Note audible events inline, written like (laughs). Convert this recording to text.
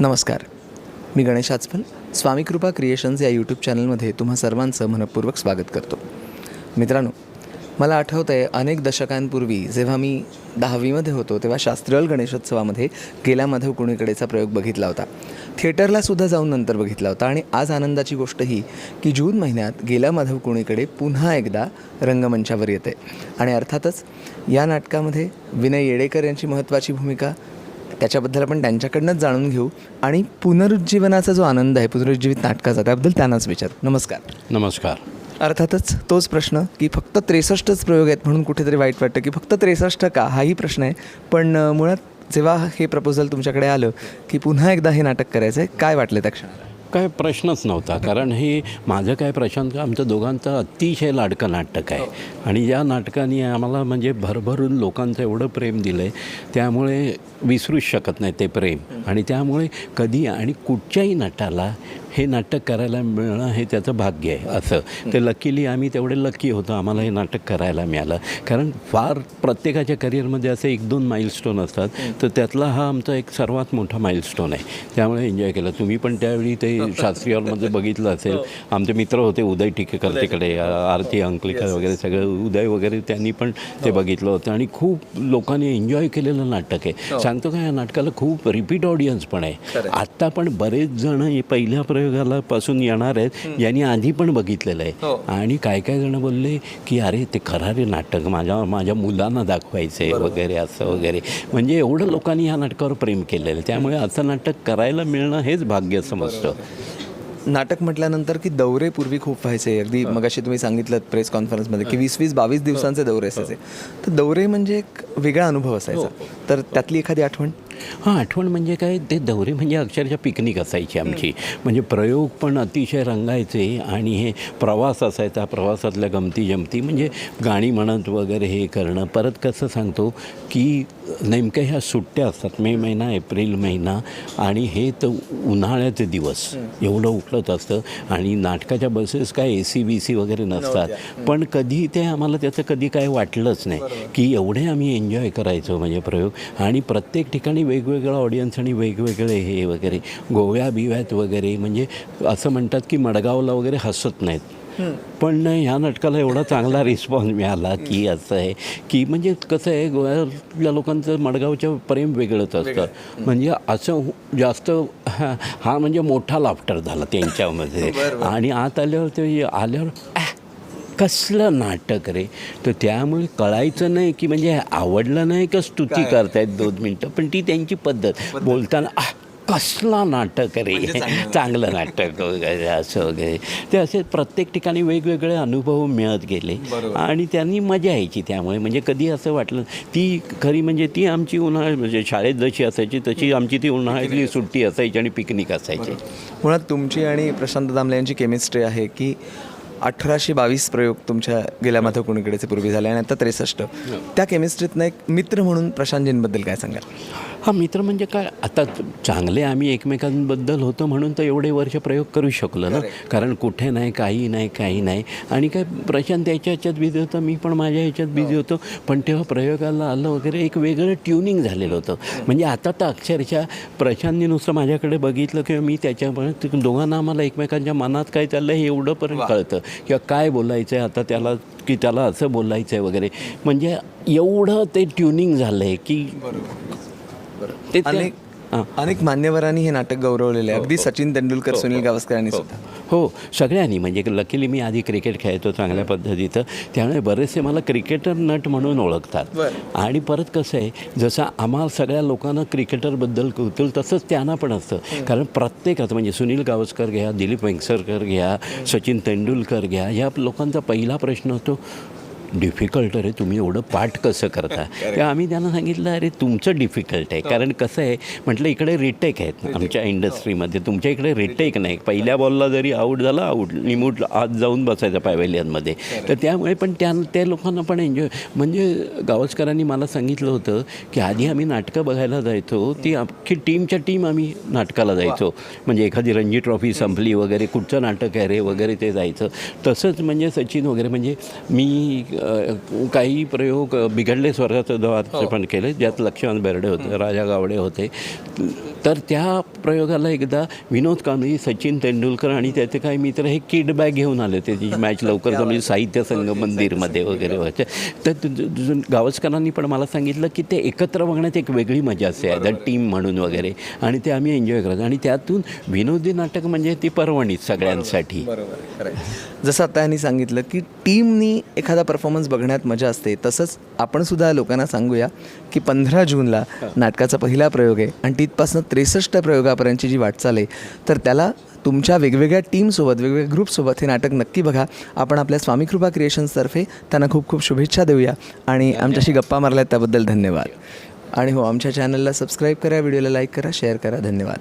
नमस्कार. मी गणेश आचफल स्वामी कृपा क्रिएशन्स या यूट्यूब चॅनलमध्ये तुम्हा सर्वांचं मनपूर्वक स्वागत करतो. मित्रांनो मला आठवतं आहे अनेक दशकांपूर्वी जेव्हा मी दहावीमध्ये होतो तेव्हा शास्त्रीय गणेशोत्सवामध्ये गेला माधव कुणीकडेचा प्रयोग बघितला होता. थिएटरला सुद्धा जाऊन नंतर बघितला होता आणि आज आनंदाची गोष्ट ही की जून महिन्यात गेला माधव कुणीकडे पुन्हा एकदा रंगमंचावर येते आणि अर्थातच या नाटकामध्ये विनय येडेकर यांची महत्त्वाची भूमिका त्याच्याबद्दल आपण त्यांच्याकडनंच जाणून घेऊ. आणि पुनरुज्जीवनाचा जो आनंद आहे पुनरुज्जीवित नाटकाचा त्याबद्दल त्यांनाच विचारू. नमस्कार. नमस्कार. अर्थातच तोच प्रश्न की फक्त त्रेसष्टच प्रयोग आहेत म्हणून कुठेतरी वाईट वाटतं की फक्त त्रेसष्ट का? हाही प्रश्न आहे. पण मुळात जेव्हा हे प्रपोजल तुमच्याकडे आलं की पुन्हा एकदा हे नाटक करायचं आहे काय वाटलं त्या क्षणाला? काय प्रश्नच नव्हता. कारण हे माझं काय प्रशांत आमचं दोघांचं अतिशय लाडकं नाटक आहे. आणि या नाटकाने आम्हाला म्हणजे भरभरून लोकांचं एवढं प्रेम दिलं आहे त्यामुळे विसरूच शकत नाही ते प्रेम. आणि त्यामुळे कधी आणि कुठच्याही नटाला हे नाटक करायला मिळणं हे त्याचं भाग्य आहे असं. ते लकीली आम्ही तेवढे लकी होतो आम्हाला हे नाटक करायला मिळालं. कारण फार प्रत्येकाच्या करिअरमध्ये असे एक दोन माइलस्टोन असतात. तर त्यातला हा आमचा एक सर्वात मोठा माइलस्टोन आहे. त्यामुळे एन्जॉय केलं. तुम्ही पण त्यावेळी ते शास्त्री हॉलमध्ये बघितलं असेल. आमचे मित्र होते उदय टिकेकर तिकडे आरती अंकलेकर वगैरे सगळं उदय वगैरे त्यांनी पण ते बघितलं होतं. आणि खूप लोकांनी एन्जॉय केलेलं नाटक आहे. सांगतो का या नाटकाला खूप रिपीट ऑडियन्स पण आहे. आत्ता पण बरेच जण हे पहिल्या प्रयोगाला पासून येणार आहेत ज्यांनी आधी पण बघितलेलं आहे. आणि काय काय जण बोलले की अरे ते खरारे नाटक माझ्या माझ्या मुलांना दाखवायचं वगैरे असं वगैरे. म्हणजे एवढं लोकांनी या नाटकावर प्रेम केलेलं आहे. त्यामुळे असं नाटक करायला मिळणं हेच भाग्य समजतं. नाटक म्हटल्यानंतर की दौरे पूर्वी खूप व्हायचे. अगदी मगाशी तुम्ही सांगितलं प्रेस कॉन्फरन्समध्ये की वीस वीस बावीस दिवसांचे दौरे असायचे. तर दौरे म्हणजे एक वेगळा अनुभव असायचा. तर त्यातली एखादी आठवण? हां आठवण म्हणजे काय? ते दौरे म्हणजे अक्षरशः पिकनिक असायची आमची. म्हणजे प्रयोग पण अतिशय रंगायचे आणि हे प्रवास असायचा प्रवासातल्या गमती जमती. म्हणजे गाणी म्हणत वगैरे हे करणं. परत कसं सांगतो की नेमक्या ह्या सुट्ट्या असतात मे महिना एप्रिल महिना आणि हे तर उन्हाळ्याचे दिवस. एवढं उठलत असतं आणि नाटकाच्या बसेस काय ए सी बी सी वगैरे नसतात. पण कधी ते आम्हाला त्याचं कधी काय वाटलंच नाही की एवढे आम्ही एन्जॉय करायचो म्हणजे प्रयोग. आणि प्रत्येक ठिकाणी वेगवेगळा ऑडियन्स आणि वेगवेगळे हे वगैरे गोव्या बिव्यात वगैरे म्हणजे असं म्हणतात की मडगावला वगैरे हसत नाहीत. पण ह्या नाटकाला एवढा चांगला रिस्पॉन्स मिळाला की असं आहे की म्हणजे कसं आहे गोव्यातल्या लोकांचं मडगावचं प्रेम वेगळंच असतं. म्हणजे असं जास्त हा म्हणजे मोठा लाफ्टर झाला त्यांच्यामध्ये. (laughs) आणि आत आल्यावर ते आल्यावर "आह, कसलं नाटक रे? तर त्यामुळे कळायचं नाही की म्हणजे आवडलं नाही का स्तुती करतायत दोन मिनटं पण ती त्यांची पद्धत. बोलताना "आह, कसला नाटक रे? चांगलं नाटक. वगैरे असं वगैरे. ते असे प्रत्येक ठिकाणी वेगवेगळे अनुभव मिळत गेले. आणि त्यांनी मजा यायची त्यामुळे. म्हणजे कधी असं वाटलं ती खरी म्हणजे ती आमची उन्हाळ्यात म्हणजे शाळेत जशी असायची तशी आमची ती उन्हाळ्यातली सुट्टी असायची आणि पिकनिक असायची. मुळात तुमची आणि प्रशांत दामले यांची केमिस्ट्री आहे की अठराशे बावीस प्रयोग तुमच्या गेल्या माधव कुणीकडेचे पूर्वी झाले आणि आता त्रेसष्ट. त्या केमिस्ट्रीतनं एक मित्र म्हणून प्रशांतजींबद्दल काय सांगाल? हा मित्र म्हणजे काय? आता चांगले आम्ही एकमेकांबद्दल होतो म्हणून तर एवढे वर्ष प्रयोग करू शकलो ना. कारण कुठे नाही काही नाही काही नाही. आणि काय प्रशांत याच्या ह्याच्यात बिझी होतं मी पण माझ्या ह्याच्यात बिझी होतो. पण तेव्हा प्रयोगाला आलं वगैरे एक वेगळं ट्युनिंग झालेलं होतं. म्हणजे आता तर अक्षरशः प्रशांतनी नुसतं माझ्याकडे बघितलं किंवा मी त्याच्यामुळे दोघांना आम्हाला एकमेकांच्या मनात काय चाललं हे एवढं पर्यंत कळतं. किंवा काय बोलायचं आहे आता त्याला की त्याला असं बोलायचं आहे वगैरे. म्हणजे एवढं ते ट्युनिंग झालं आहे की ते त्या- अनेक हां. अनेक मान्यवरांनी हे नाटक गौरवलेले आहे. अगदी सचिन तेंडुलकर सुनील गावस्कर यांनी सुद्धा. हो सगळ्यांनी. म्हणजे लकीली मी आधी क्रिकेट खेळायचो चांगल्या पद्धतीचं. त्यामुळे बरेचसे मला क्रिकेटर नट म्हणून ओळखतात. आणि परत कसं आहे जसं आम्हाला सगळ्या लोकांना क्रिकेटरबद्दल कौतुल तसंच त्यांना पण असतं. कारण प्रत्येकाचं म्हणजे सुनील गावस्कर घ्या दिलीप वेंगसरकर घ्या सचिन तेंडुलकर घ्या या लोकांचा पहिला प्रश्न होतो डिफिकल्ट अरे तुम्ही एवढं पाठ कसं करता? (laughs) तेव्हा आम्ही त्यांना सांगितलं अरे तुमचं डिफिकल्ट आहे. कारण कसं आहे म्हटलं इकडे रिटेक आहेत आमच्या इंडस्ट्रीमध्ये तुमच्या इकडे रिटेक नाही. पहिल्या बॉलला जरी आऊट झाला आऊट निमूट आत जाऊन बसायचं पॅवेलियनमध्ये तर त्यामुळे पण त्या त्या लोकांना पण एन्जॉय म्हणजे गावस्करांनी मला सांगितलं होतं की आधी आम्ही नाटकं बघायला जायचो. ती अख्खी टीमच्या टीम आम्ही नाटकाला जायचो. म्हणजे एखादी रणजी ट्रॉफी संपली वगैरे कुठचं नाटक आहे रे वगैरे ते जायचं. तसंच म्हणजे सचिन वगैरे म्हणजे मी काही प्रयोग बिघडले स्वर्गाचं दवाचं पण केले ज्यात लक्ष्मण बेर्डे होते राजा गावडे होते. तर त्या प्रयोगाला एकदा विनोद कानोई सचिन तेंडुलकर आणि त्याचे काही मित्र हे किड बॅग घेऊन आले (laughs) ते त्याची मॅच लवकर जमली साहित्य संघ मंदिरमध्ये वगैरे व्हायचे. तर तु- तु- तु- गावस्करांनी पण मला सांगितलं की ते एकत्र बघण्यात एक वेगळी मजा असते ॲज अ टीम म्हणून वगैरे. आणि ते आम्ही एन्जॉय करायचो आणि त्यातून विनोदी नाटक म्हणजे ती पर्वणीच सगळ्यांसाठी. जसं आता यांनी सांगितलं की टीमनी एखादा परफॉर्मन्स बघण्यात मजा असते. तसंच आपण सुद्धा लोकांना सांगूया की पंधरा जूनला नाटकाचा पहिला प्रयोग आहे आणि तिथपासून त्रेसष्ट प्रयोगापर्यंतची जी वाटचाल आहे तर त्याला तुमच्या वेगवेगळ्या टीमसोबत वेगवेगळ्या ग्रुपसोबत हे नाटक नक्की बघा. आपण आपल्या स्वामीकृपा क्रिएशन्सतर्फे त्यांना खूप खूप शुभेच्छा देऊया आणि आमच्याशी गप्पा मारल्यात त्याबद्दल धन्यवाद. आणि हो आमच्या चॅनलला सबस्क्राईब करा व्हिडिओला लाईक करा शेअर करा. धन्यवाद.